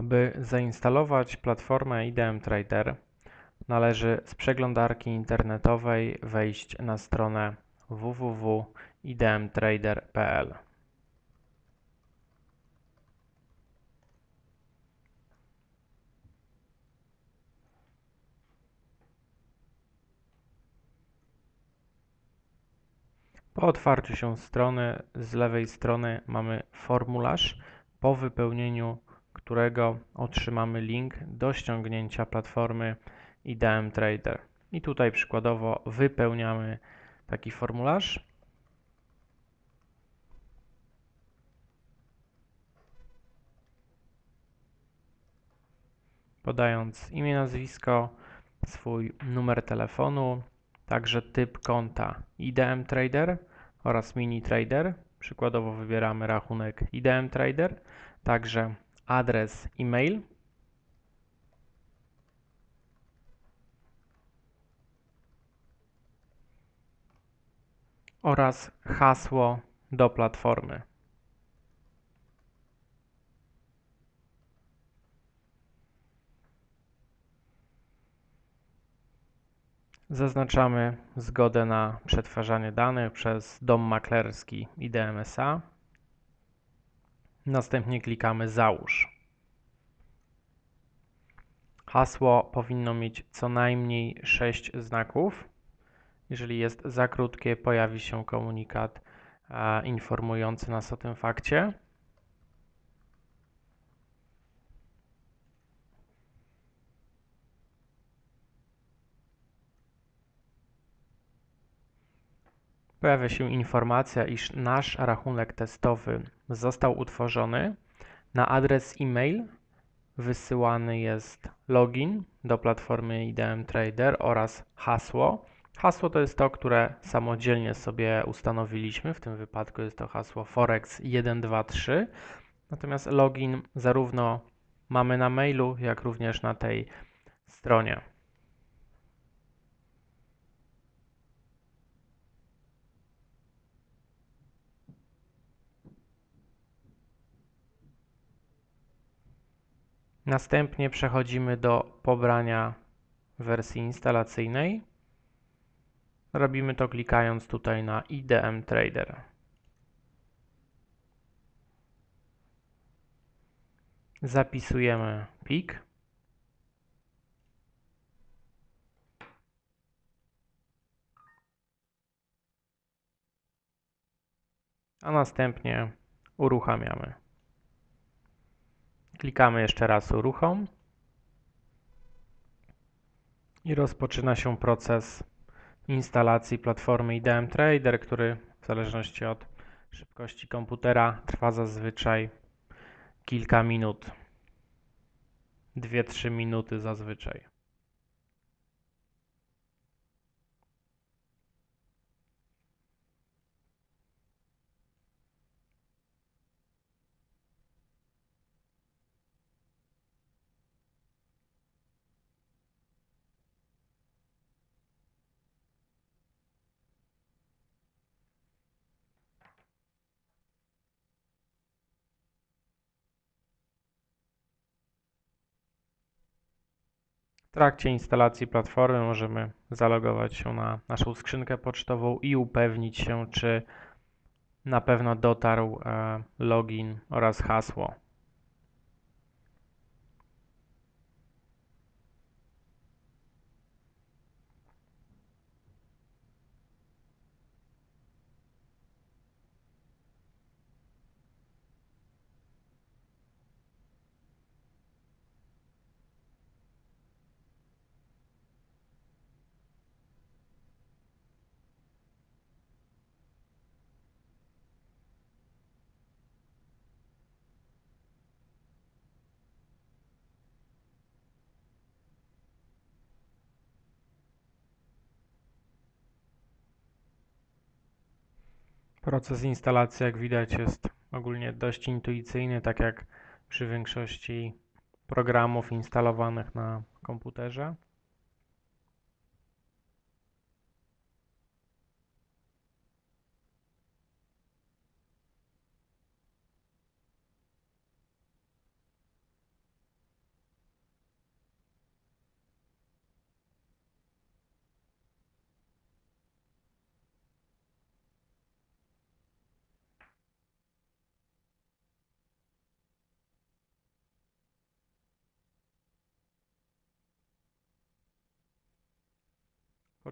Aby zainstalować platformę IDM Trader, należy z przeglądarki internetowej wejść na stronę www.idmtrader.pl. Po otwarciu się strony z lewej strony mamy formularz, po wypełnieniu którego otrzymamy link do ściągnięcia platformy IDM Trader. I tutaj przykładowo wypełniamy taki formularz. Podając imię, nazwisko, swój numer telefonu, także typ konta IDM Trader oraz Mini Trader. Przykładowo wybieramy rachunek IDM Trader, także adres e-mail. oraz hasło do platformy. Zaznaczamy zgodę na przetwarzanie danych przez dom maklerski IDMSA. Następnie klikamy Załóż. Hasło powinno mieć co najmniej 6 znaków. Jeżeli jest za krótkie, pojawi się komunikat informujący nas o tym fakcie. Pojawia się informacja, iż nasz rachunek testowy został utworzony. Na adres e-mail wysyłany jest login do platformy IDM Trader oraz hasło. Hasło to jest to, które samodzielnie sobie ustanowiliśmy. W tym wypadku jest to hasło Forex123. Natomiast login zarówno mamy na mailu, jak również na tej stronie. Następnie przechodzimy do pobrania wersji instalacyjnej. Robimy to klikając tutaj na IDM Trader. Zapisujemy plik. A następnie uruchamiamy. Klikamy jeszcze raz uruchom i rozpoczyna się proces instalacji platformy IDM Trader, który w zależności od szybkości komputera trwa zazwyczaj kilka minut. 2-3 minuty zazwyczaj. W trakcie instalacji platformy możemy zalogować się na naszą skrzynkę pocztową i upewnić się, czy na pewno dotarł e, login oraz hasło. Proces instalacji, jak widać, jest ogólnie dość intuicyjny, tak jak przy większości programów instalowanych na komputerze.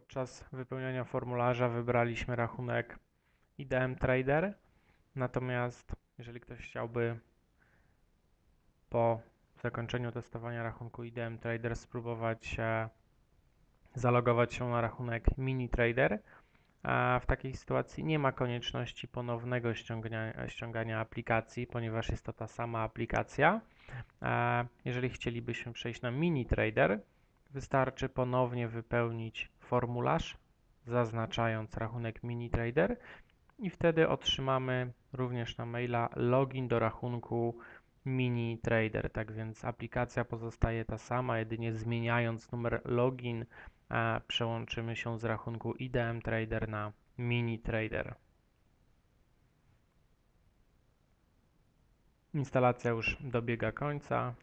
Podczas wypełniania formularza wybraliśmy rachunek IDM Trader, natomiast jeżeli ktoś chciałby po zakończeniu testowania rachunku IDM Trader spróbować e, zalogować się na rachunek Mini Trader, a w takiej sytuacji nie ma konieczności ponownego ściągania, aplikacji, ponieważ jest to ta sama aplikacja. Jeżeli chcielibyśmy przejść na Mini Trader, wystarczy ponownie wypełnić formularz, zaznaczając rachunek Mini Trader i wtedy otrzymamy również na maila login do rachunku Mini Trader. Tak więc aplikacja pozostaje ta sama, jedynie zmieniając numer login przełączymy się z rachunku IDM Trader na Mini Trader. Instalacja już dobiega końca.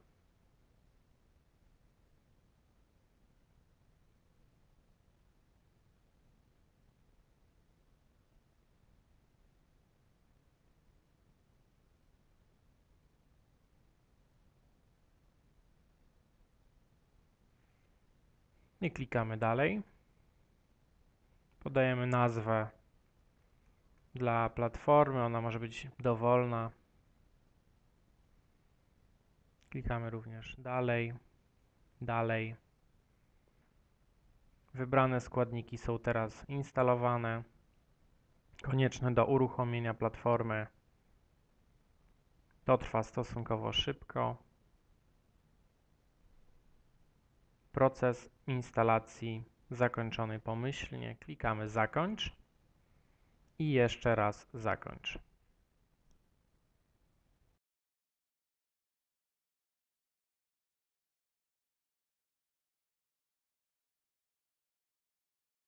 I klikamy dalej. Podajemy nazwę dla platformy, ona może być dowolna. Klikamy również dalej, dalej. Wybrane składniki są teraz instalowane, konieczne do uruchomienia platformy. To trwa stosunkowo szybko. Proces instalacji zakończony pomyślnie. Klikamy zakończ i jeszcze raz zakończ.